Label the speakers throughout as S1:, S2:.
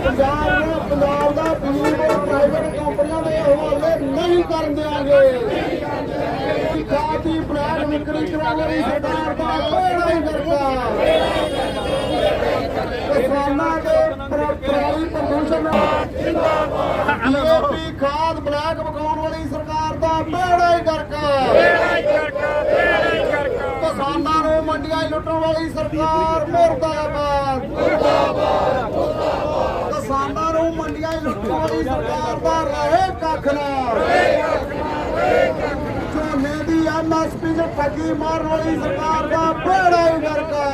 S1: ਪੰਜਾਬ ਨੂੰ ਪੰਜਾਬ ਦਾ ਬਿਜਲੀ board private ਕੰਪਨੀਆਂ ਦੇ ਹਵਾਲੇ ਨਹੀਂ ਕਰਨ ਦਿਆਂਗੇ ਖਾਤੀ ਬਲੈਕ ਵਿਕਰੀ ਕਰਾਉਣ ਵਾਲੀ ਸਰਕਾਰ ਦਾ ਬੇੜਾ ਹੀ ਕਰਦਾ ਕਿਸਾਨਾਂ ਦੇ ਪ੍ਰ- ਪ੍ਰਦੂਸ਼ਣ ਜਿੰਦਾਬਾਦ ਖਾਦ ਬਲੈਕ ਵਿਕਾਉਣ ਵਾਲੀ ਸਰਕਾਰ ਦਾ ਬੇੜਾ ਹੀ ਕਰਦਾ ਕਿਸਾਨਾਂ ਨੂੰ ਮੰਡੀਆਂ 'ਚ ਲੁੱਟਣ ਵਾਲੀ ਸਰਕਾਰ ਮੁਰਦਾਬਾਦ। ਕਿਸਾਨਾਂ ਨੂੰ ਮੰਡੀਆਂ 'ਚ ਲੁੱਟਣ ਵਾਲੀ ਸਰਕਾਰ ਦਾ ਰਹੇ ਕੱਖ ਨਾ। ਝੋਨੇ ਦੀ ਐਮਐਸਪੀ 'ਚ ਠੱਗੀ ਮਾਰਨ ਵਾਲੀ ਸਰਕਾਰ ਦਾ ਬੇੜਾ ਹੀ ਗਰਕਾ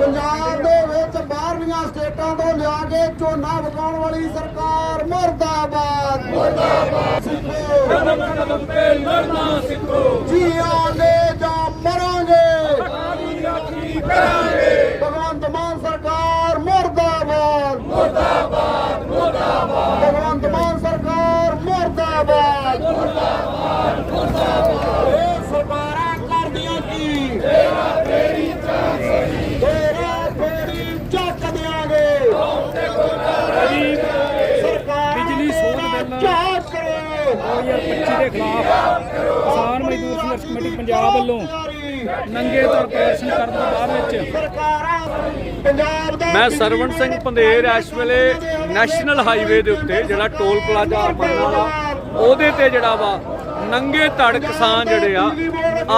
S1: ਪੰਜਾਬ ਦੇ ਵਿੱਚ ਬਾਹਰਲੀਆਂ ਸਟੇਟਾਂ ਤੋਂ ਲਿਆ ਕੇ ਝੋਨਾ ਵਿਕਾਉਣ ਵਾਲੀ ਸਰਕਾਰ ਮੁਰਦਾਬਾਦ। ਮੁਰਦਾਬਾਦ। ਸਿੱਖੋ।
S2: ਕਦਮ ਤੇ ਲੜਨਾ ਸਿੱਖੋ।
S1: ਜੀਆਂਗੇ ਜਾਂ ਮਰਾਂਗੇ
S2: ਕੀ ਕਰਾਂਗੇ
S1: ਭਗਵੰਤ ਮਾਨ ਸਰਕਾਰ ਮੁਰਦਾਬਾਦ ਮੁਰਦਾਬਾਦ ਮੁਰਦਾਬਾਦ ਭਗਵੰਤ ਮਾਨ ਸਰਕਾਰ ਮੁਰਦਾਬਾਦ ਮੁਰਦਾਬਾਦ ਮੁਰਦਾਬਾਦ ਇਹ ਸਰਕਾਰਾਂ ਕਰਦੀਆਂ ਕੀ ਤੇਰਾ ਫੇਰੀ ਚੱਕ ਤੇਰਾ ਫੇਰੀ ਚੱਕ ਦਿਆਂਗੇ ਸਰਕਾਰ
S3: ਬਿਜਲੀ ਸੋਧ ਬਿੱਲ
S1: ਚੱਕ ਕਰੋ
S3: 2025 ਦੇ ਖਿਲਾਫ ਕਿਸਾਨ ਮਜ਼ਦੂਰ ਸੰਘਰਸ਼ ਕਮੇਟੀ ਪੰਜਾਬ ਵੱਲੋਂ ਨੰਗੇ ਤੌਰ ਪ੍ਰਦਰਸ਼ਨ ਕਰਨ ਤੋਂ ਬਾਅਦ ਵਿੱਚ
S1: ਪੰਜਾਬ ਦਾ
S2: ਮੈਂ ਸਰਵਣ ਸਿੰਘ ਪੰਧੇਰ ਇਸ ਵੇਲੇ ਨੈਸ਼ਨਲ ਹਾਈਵੇ ਦੇ ਉੱਤੇ, ਜਿਹੜਾ ਟੋਲ ਪਲਾਜ਼ਾ ਬਣਨ ਵਾਲਾ, ਉਹਦੇ ਤੇ ਜਿਹੜਾ ਵਾ ਨੰਗੇ ਧੜ ਕਿਸਾਨ ਜਿਹੜੇ ਆ,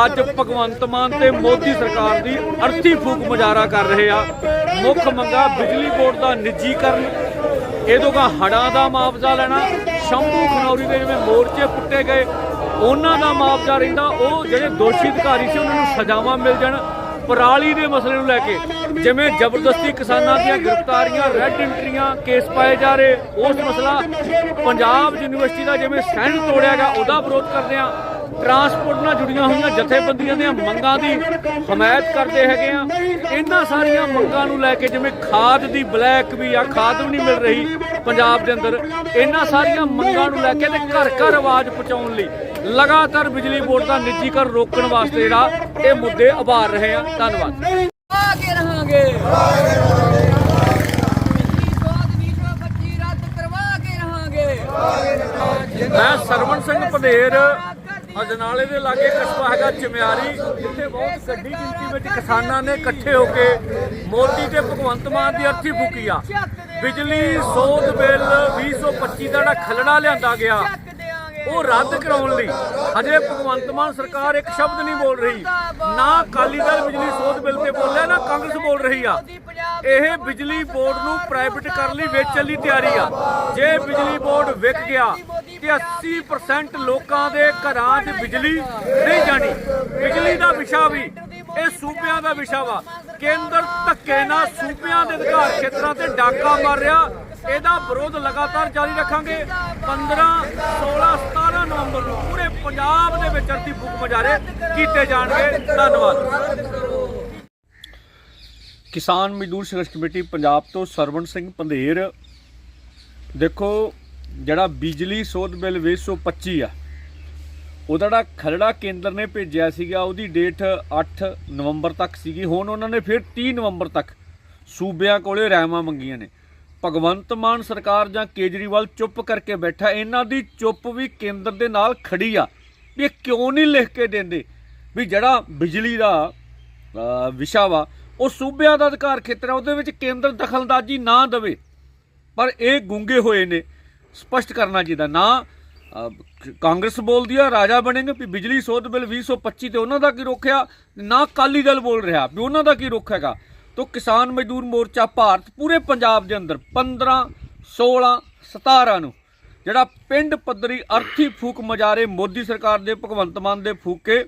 S2: ਅੱਜ ਭਗਵੰਤ ਮਾਨ ਤੇ ਮੋਦੀ ਸਰਕਾਰ ਦੀ ਅਰਥੀ ਫੂਕ ਮੁਜ਼ਾਹਰਾ ਕਰ ਰਹੇ ਆ। ਮੁੱਖ ਮੰਗਾ ਬਿਜਲੀ ਬੋਰਡ ਦਾ ਨਿੱਜੀਕਰਨ, ਇਹਦੋਂ ਕਾ ਹੜਾਂ ਦਾ ਮੁਆਵਜ਼ਾ ਲੈਣਾ ਸ਼ੰਭੂ ਖਨੌਰੀ ਦੇ ਜਿਵੇਂ ਮੋਰਚੇ ਪੁੱਟੇ ਗਏ, ਉਹਨਾਂ ਦਾ ਮੁਆਵਜ਼ਾ ਰਹਿੰਦਾ, ਉਹ ਜਿਹੜੇ ਦੋਸ਼ੀ ਅਧਿਕਾਰੀ ਸੀ, ਉਹਨਾਂ ਨੂੰ ਸਜ਼ਾਵਾਂ ਮਿਲ ਜਾਣ, ਪਰਾਲੀ ਦੇ ਮਸਲੇ ਨੂੰ ਲੈ ਕੇ। ਜਿਵੇਂ ਜ਼ਬਰਦਸਤੀ ਕਿਸਾਨਾਂ ਦੀਆਂ ਗ੍ਰਿਫਤਾਰੀਆਂ ਰੈੱਡ ਐਂਟਰੀਆਂ ਕੇਸ ਪਾਏ ਜਾ ਰਹੇ, ਉਸ ਮਸਲਾ ਪੰਜਾਬ ਯੂਨੀਵਰਸਿਟੀ ਦਾ ਜਿਵੇਂ ਸਟੈਂਡ ਤੋੜਿਆ ਗਿਆ, ਉਹਦਾ ਵਿਰੋਧ ਕਰਦੇ ਆ ਟਰਾਂਸਪੋਰਟ ਨਾਲ ਜੁੜੀਆਂ ਹੋਈਆਂ ਜਥੇਬੰਦੀਆਂ ਦੀਆਂ ਮੰਗਾਂ ਦੀ ਹਮਾਇਤ ਕਰਦੇ ਹੈਗੇ ਆ। ਇਹਨਾਂ ਸਾਰੀਆਂ ਮੰਗਾਂ ਨੂੰ ਲੈ ਕੇ ਜਿਵੇਂ ਖਾਦ ਦੀ ਬਲੈਕ ਵੀ ਆ ਖਾਦ ਵੀ ਨਹੀਂ ਮਿਲ ਰਹੀ ਪੰਜਾਬ ਦੇ ਅੰਦਰ। ਇਹਨਾਂ ਸਾਰੀਆਂ ਮੰਗਾਂ ਨੂੰ ਲੈ ਕੇ ਤੇ ਘਰ ਘਰ ਆਵਾਜ਼ ਪਹੁੰਚਾਉਣ ਲਈ ਲਗਾਤਾਰ ਬਿਜਲੀ ਬੋਰਡ ਦਾ ਨਿੱਜੀਕਰਨ ਰੋਕਣ ਵਾਸਤੇ ਜਿਹੜਾ ਇਹ ਮੁੱਦੇ ਉਭਾਰ ਰਹੇ ਆ। ਧੰਨਵਾਦ।
S4: ਆ ਕੇ ਰਹਾਂਗੇ। ਬੱਚੀ ਰੱਦ ਕਰਵਾ ਕੇ ਰਹਾਂਗੇ
S2: ਮੈਂ ਸਰਵਣ ਸਿੰਘ ਪੰਧੇਰ ਅਜਨਾਲੇ ਦੇ ਲਾਗੇ ਕਸਬਾ ਹੈਗਾ ਚਮਿਆਰੀ ਜਿੱਥੇ ਬਹੁਤ ਵੱਡੀ ਗਿਣਤੀ ਵਿੱਚ ਕਿਸਾਨਾਂ ਨੇ ਇਕੱਠੇ ਹੋ ਕੇ ਮੋਦੀ ਤੇ ਭਗਵੰਤ ਮਾਨ ਦੀ ਅਰਥੀ ਫੂਕੀ ਆ। ਬਿਜਲੀ, ਸੋਧ ਬਿੱਲ 2025 ਦਾ ਜਿਹੜਾ ਖਲੜਾ ਲਿਆਂਦਾ ਗਿਆ, ਉਹ ਰੱਦ ਕਰਾਉਣ ਲਈ ਹਜੇ ਭਗਵੰਤ ਮਾਨ ਸਰਕਾਰ ਇੱਕ ਸ਼ਬਦ ਨਹੀਂ ਬੋਲ ਰਹੀ। ਨਾ ਅਕਾਲੀ ਦਲ ਬਿਜਲੀ, ਸੋਧ ਬਿੱਲ ਤੇ ਬੋਲਿਆ, ਨਾ ਕਾਂਗਰਸ ਬੋਲ ਰਹੀ ਆ। ਇਹ ਬਿਜਲੀ ਬੋਰਡ ਨੂੰ ਪ੍ਰਾਈਵੇਟ ਕਰਨ ਲਈ ਵੇਚਣ ਲਈ ਤਿਆਰੀ ਆ। ਜੇ ਬਿਜਲੀ ਬੋਰਡ ਵਿਕ ਗਿਆ ਤੇ 80% ਲੋਕਾਂ ਦੇ ਘਰਾਂ 'ਚ ਬਿਜਲੀ ਨਹੀਂ ਜਾਣੀ। ਬਿਜਲੀ ਦਾ ਵਿਸ਼ਾ ਵੀ, ਇਹ ਸੂਬਿਆਂ ਦਾ ਵਿਸ਼ਾ ਵਾ। ਕੇਂਦਰ ਧੱਕੇ ਨਾਲ ਸੂਬਿਆਂ ਦੇ ਅਧਿਕਾਰ ਖੇਤਰਾਂ ਤੇ ਡਾਕਾ ਮਾਰ ਰਿਹਾ। ਇਹਦਾ ਵਿਰੋਧ ਲਗਾਤਾਰ ਜਾਰੀ ਰੱਖਾਂਗੇ। 15 16 17 ਨਵੰਬਰ ਨੂੰ ਪੂਰੇ ਪੰਜਾਬ ਦੇ ਵਿੱਚ ਅਰਥੀ ਫੂਕ ਮੁਜ਼ਾਹਰੇ ਕੀਤੇ ਜਾਣਗੇ। ਧੰਨਵਾਦ। ਕਿਸਾਨ ਮਜ਼ਦੂਰ ਸੰਘਰਸ਼ ਕਮੇਟੀ ਪੰਜਾਬ ਤੋਂ ਸਰਵਣ ਸਿੰਘ ਪੰਧੇਰ। ਦੇਖੋ ਜਿਹੜਾ ਬਿਜਲੀ ਸੋਧ ਬਿੱਲ 2025 ਆ, ਉਹਦਾ ਜਿਹੜਾ ਖਰੜਾ ਕੇਂਦਰ ਨੇ ਭੇਜਿਆ ਸੀਗਾ, ਉਹਦੀ ਡੇਟ 8 ਨਵੰਬਰ ਤੱਕ ਸੀਗੀ, ਹੁਣ ਉਹਨਾਂ ਨੇ ਫਿਰ 30 ਨਵੰਬਰ ਤੱਕ ਸੂਬਿਆਂ ਕੋਲੇ ਰਹਿਮਾਂ ਮੰਗੀਆਂ ਨੇ। ਭਗਵੰਤ ਮਾਨ ਸਰਕਾਰ ਜਾਂ ਕੇਜਰੀਵਾਲ ਚੁੱਪ ਕਰਕੇ ਬੈਠਾ, ਇਹਨਾਂ ਦੀ ਚੁੱਪ ਵੀ ਕੇਂਦਰ ਦੇ ਨਾਲ ਖੜੀ ਆ, ਵੀ ਇਹ ਕਿਉਂ ਨਹੀਂ ਲਿਖ ਕੇ ਦਿੰਦੇ? ਵੀ ਜਿਹੜਾ ਬਿਜਲੀ ਦਾ ਵਿਸ਼ਾ ਵਾ, ਉਹ ਸੂਬਿਆਂ ਦਾ ਅਧਿਕਾਰ ਖੇਤਰ ਹੈ ਉਹਦੇ ਵਿੱਚ ਕੇਂਦਰ ਦਖਲਅੰਦਾਜ਼ੀ ਨਾ ਦੇਵੇ। ਪਰ ਇਹ ਗੁੰਗੇ ਹੋਏ ਨੇ। ਸਪਸ਼ਟ ਕਰਨਾ ਚਾਹੀਦਾ। ਨਾ ਕਾਂਗਰਸ ਬੋਲਦੀ ਆ, ਰਾਜਾ ਬਣੇਗੇ ਵੀ ਬਿਜਲੀ ਸੋਧ ਬਿੱਲ 2025 ਤੇ ਉਹਨਾਂ ਦਾ ਕੀ ਰੋਕਿਆ ਨਾ ਅਕਾਲੀ ਦਲ ਬੋਲ ਰਿਹਾ ਵੀ ਉਹਨਾਂ ਦਾ ਕੀ ਰੁਖ ਹੈਗਾ? ਤੋ ਕਿਸਾਨ ਮਜ਼ਦੂਰ ਮੋਰਚਾ ਭਾਰਤ ਪੂਰੇ ਪੰਜਾਬ ਦੇ ਅੰਦਰ 15 16 17 ਨੂੰ, ਜਿਹੜਾ ਪਿੰਡ ਪੱਧਰੀ ਅਰਥੀ ਫੂਕ ਮਜਾਰੇ ਮੋਦੀ ਸਰਕਾਰ ਦੇ, ਭਗਵੰਤ ਮਾਨ ਦੇ ਫੂਕੇ,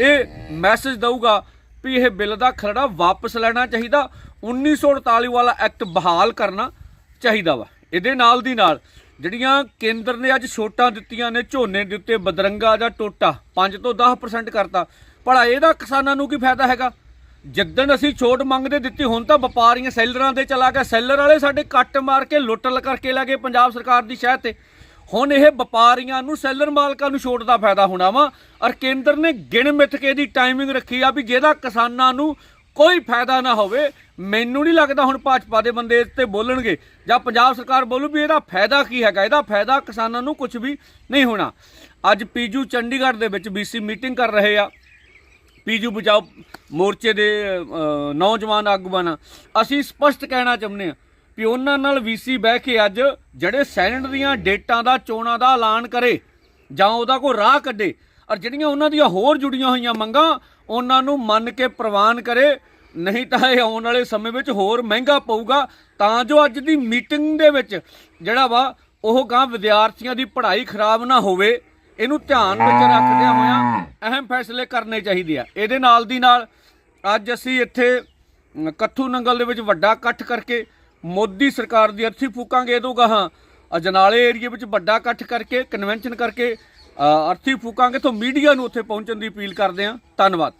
S2: ਇਹ ਮੈਸੇਜ ਦਊਗਾ ਵੀ ਇਹ ਬਿੱਲ ਦਾ ਖਰੜਾ ਵਾਪਸ ਲੈਣਾ ਚਾਹੀਦਾ 1948 ਵਾਲਾ ਐਕਟ ਬਹਾਲ ਕਰਨਾ ਚਾਹੀਦਾ ਵਾ। ਇਹਦੇ ਨਾਲ ਦੀ ਨਾਲ ਜਿਹੜੀਆਂ ਕੇਂਦਰ ਨੇ ਅੱਜ ਛੋਟਾਂ ਦਿੱਤੀਆਂ ਨੇ, ਝੋਨੇ ਦੇ ਉੱਤੇ ਬਦਰੰਗਾ ਜਾਂ ਟੋਟਾ 5 ਤੋਂ 10% ਕਰਤਾ। ਭਲਾ ਇਹਦਾ ਕਿਸਾਨਾਂ ਨੂੰ ਕੀ ਫਾਇਦਾ ਹੈਗਾ? ਜਿੱਦਣ ਅਸੀਂ ਛੋਟ ਮੰਗਦੇ ਦਿੱਤੀ, ਹੁਣ ਤਾਂ ਵਪਾਰੀਆਂ ਸੈਲਰਾਂ ਦੇ ਚਲਾ ਗਿਆ। ਸੈਲਰ ਵਾਲੇ ਸਾਡੇ ਕੱਟ ਮਾਰ ਕੇ, ਲੁੱਟ ਲ ਕਰਕੇ ਲੈ ਗਏ ਪੰਜਾਬ ਸਰਕਾਰ ਦੀ ਸ਼ਹਿ ਤੇ। ਹੁਣ ਇਹ ਵਪਾਰੀਆਂ ਨੂੰ, ਸੈਲਰ ਮਾਲਕਾਂ ਨੂੰ ਛੋਟ ਦਾ ਫਾਇਦਾ ਹੋਣਾ ਵਾ। ਔਰ ਕੇਂਦਰ ਨੇ ਗਿਣ ਮਿੱਥ ਕੇ ਦੀ ਟਾਈਮਿੰਗ ਰੱਖੀ ਆ ਵੀ ਜਿਹਦਾ ਕਿਸਾਨਾਂ ਨੂੰ ਕੋਈ ਫਾਇਦਾ ਨਾ ਹੋਵੇ, ਮੈਨੂੰ ਨਹੀਂ ਲੱਗਦਾ ਹੁਣ ਭਾਜਪਾ ਦੇ ਬੰਦੇ ਇਸ ਤੇ ਬੋਲਣਗੇ। ਜਾਂ ਪੰਜਾਬ ਸਰਕਾਰ ਬੋਲੂ ਵੀ ਇਹਦਾ ਫਾਇਦਾ ਕੀ ਹੈਗਾ? ਇਹਦਾ ਫਾਇਦਾ ਕਿਸਾਨਾਂ ਨੂੰ ਕੁਝ ਵੀ ਨਹੀਂ ਹੋਣਾ। ਅੱਜ ਪੀਜੂ ਚੰਡੀਗੜ੍ਹ ਦੇ ਵਿੱਚ ਬੀਸੀ ਮੀਟਿੰਗ ਕਰ ਰਹੇ ਆ। ਪੀਜੂ ਬਚਾਓ ਮੋਰਚੇ ਦੇ ਨੌਜਵਾਨ ਆਗੂਆਂ ਨਾਲ। ਅਸੀਂ ਸਪਸ਼ਟ ਕਹਿਣਾ ਚਾਹੁੰਦੇ ਹਾਂ ਵੀ ਉਹਨਾਂ ਨਾਲ ਵੀਸੀ ਬਹਿ ਕੇ ਅੱਜ ਜਿਹੜੇ ਸੈਨੇਟ ਦੀਆਂ ਡੇਟਾਂ ਦਾ, ਚੋਣਾਂ ਦਾ ਐਲਾਨ ਕਰੇ ਜਾਂ ਉਹਦਾ ਕੋਈ ਰਾਹ ਕੱਢੇ ਔਰ ਜਿਹੜੀਆਂ ਉਹਨਾਂ ਦੀਆਂ ਹੋਰ ਜੁੜੀਆਂ ਹੋਈਆਂ ਮੰਗਾਂ, ਉਹਨਾਂ ਨੂੰ ਮੰਨ ਕੇ ਪ੍ਰਵਾਨ ਕਰੇ। ਨਹੀਂ ਤਾਂ ਇਹ ਆਉਣ ਵਾਲੇ ਸਮੇਂ ਵਿੱਚ ਹੋਰ ਮਹਿੰਗਾ ਪਊਗਾ। ਤਾਂ ਜੋ ਅੱਜ ਦੀ ਮੀਟਿੰਗ ਦੇ ਵਿੱਚ ਜਿਹੜਾ ਵਾ, ਉਹ ਗਾਂ ਵਿਦਿਆਰਥੀਆਂ ਦੀ ਪੜ੍ਹਾਈ ਖਰਾਬ ਨਾ ਹੋਵੇ। ਇਹਨੂੰ ਧਿਆਨ ਵਿੱਚ ਰੱਖਦਿਆਂ ਹੋਇਆਂ ਅਹਿਮ ਫੈਸਲੇ ਕਰਨੇ ਚਾਹੀਦੇ ਆ। ਇਹਦੇ ਨਾਲ ਦੀ ਨਾਲ ਅੱਜ ਅਸੀਂ ਇੱਥੇ ਕੱਥੂ ਨੰਗਲ ਦੇ ਵਿੱਚ ਵੱਡਾ ਇਕੱਠ ਕਰਕੇ ਮੋਦੀ ਸਰਕਾਰ ਦੀ ਅਰਥੀ ਫੂਕਾਂਗੇ। ਇਹ ਤੋਂ ਗਾਹਾਂ ਅਜਨਾਲੇ ਏਰੀਏ ਵਿੱਚ ਵੱਡਾ ਇਕੱਠ ਕਰਕੇ ਕਨਵੈਨਸ਼ਨ ਕਰਕੇ ਅਰਥੀ ਫੂਕਾਂਗੇ ਤੋਂ ਮੀਡੀਆ ਨੂੰ ਉੱਥੇ ਪਹੁੰਚਣ ਦੀ ਅਪੀਲ ਕਰਦੇ ਹਾਂ। ਧੰਨਵਾਦ।